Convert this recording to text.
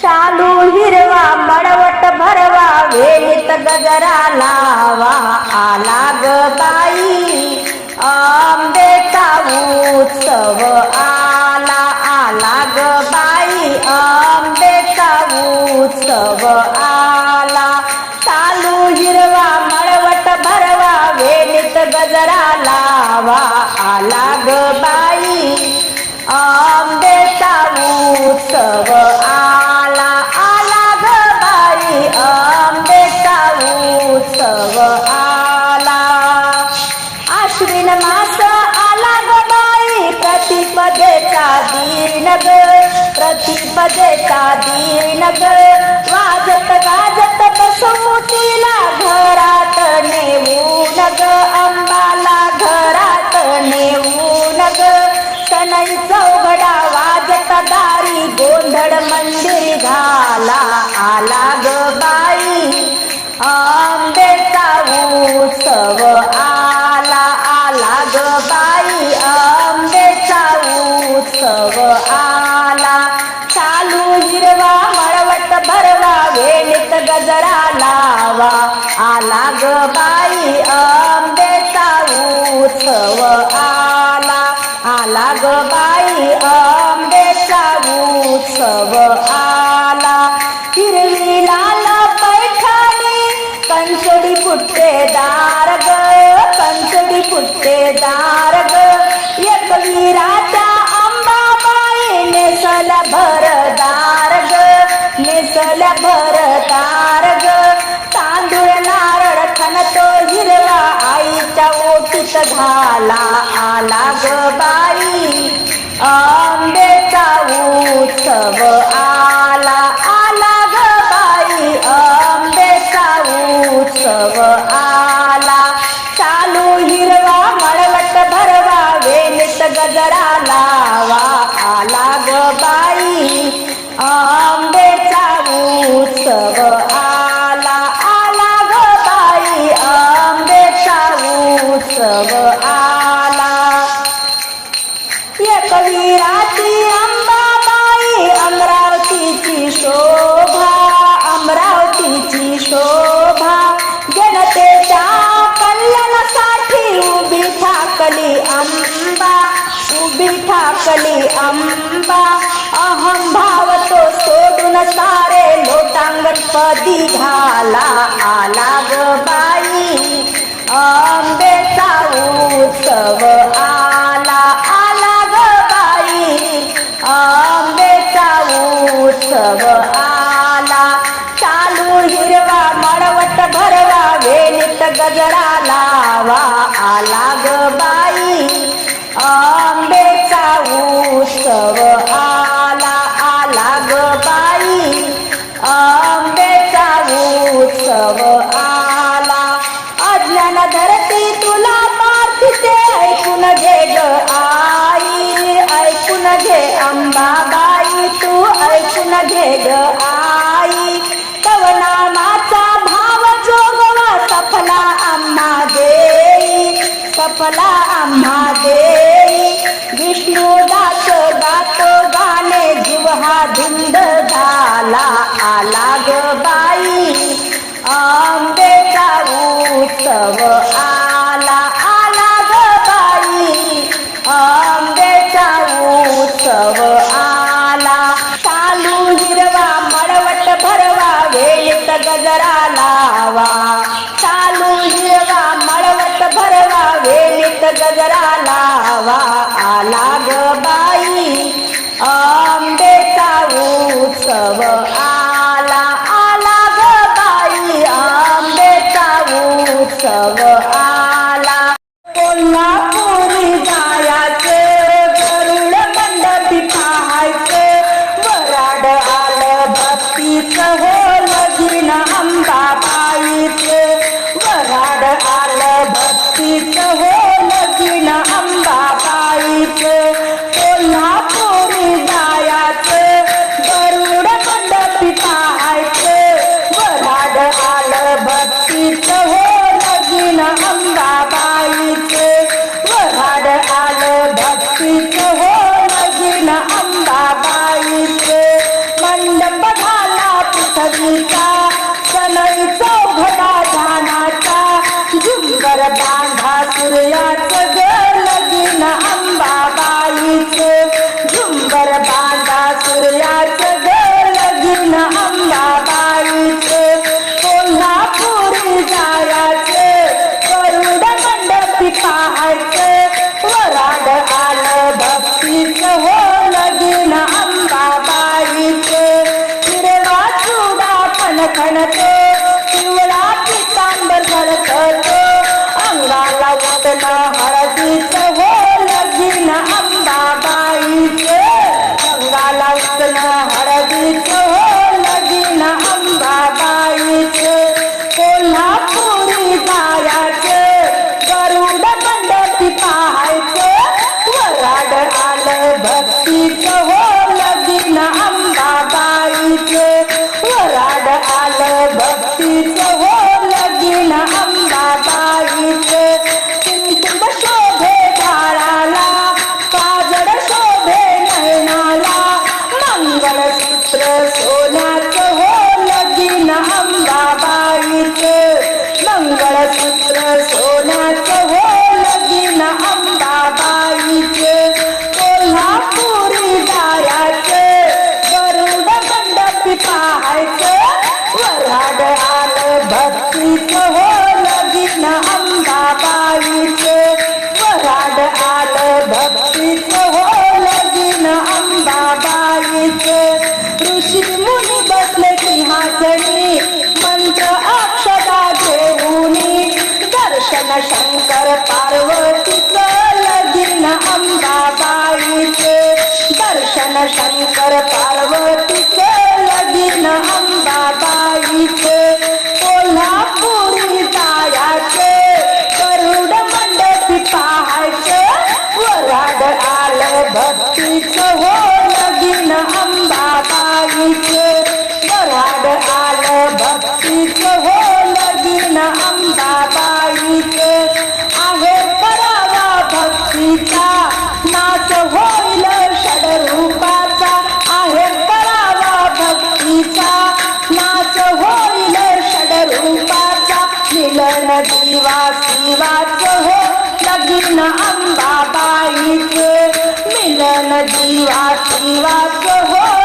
शालू हिरवा मळवट भरवा वेळीत गजरा लावा. आला ग बाई आंबेचा उत्सव आला. आला ग बाई आंबेचा उत्सव नग प्रतिपदे प्रतिपदेचा दीन वाजत गाजत बसमुतीला घरात नेऊ नग अंबाला घरात नेऊ नग सनई चौघडा वाजत दारी गोंधळ मंदिर घाला आला ग बाई. आंबेचा उत्सव ग बाई आंबेचा उत्सव आला. आला ग बाई आंबेचा उत्सव आला. हिरवी लाल पैठाणी कंचडी फुट्टेदार ग कंचडी फुट्टेदार ग. झाला आला ग बाई. आंबेचा उत्सव आला आला ग बाई. आंबेचा उत्सव आला. चालू हिरवा मळवट भरवा वेणीत गजरा लावा. आला ग बाई. आंबे ठाकली अंबा उभी ठाकली अंबा अहम भावतो सोडून सारे लोटांगण पदी घाला आला ग बाई. आंबेचा उत्सव आला आला ग बाई. आंबेचा उत्सव आला. चालू हिरवा मळवट भरवा वेणीत गजरा लावा. उत्सव आला आला ग बाई. आंबेचा उत्सव आला. अज्ञान धरती तुला पार्थिते. ऐकून घे ग आई ऐकून घे अंबाबाई. तू ऐकून घे ग आई. तव नामाचा भाव जोगवा सफला आम्हा देई सफला आम्हा देई. विष्णू तो गाणे जीव हा धुंद झाला आला ग बाई. आंबेचा उत्सव आला आला ग बाई. आंबेचा उत्सव आला. चालू हिरवा मळवट भरवा वेळीत गजरा लावा. चालू हिरवा मळवट भरवा वेळीत गजरा लावा. आला ग Estados Unidos. शंकर पार्वती निवासी वाच हो लगीन अंबाबाईचे. मिलन जीवा वाच हो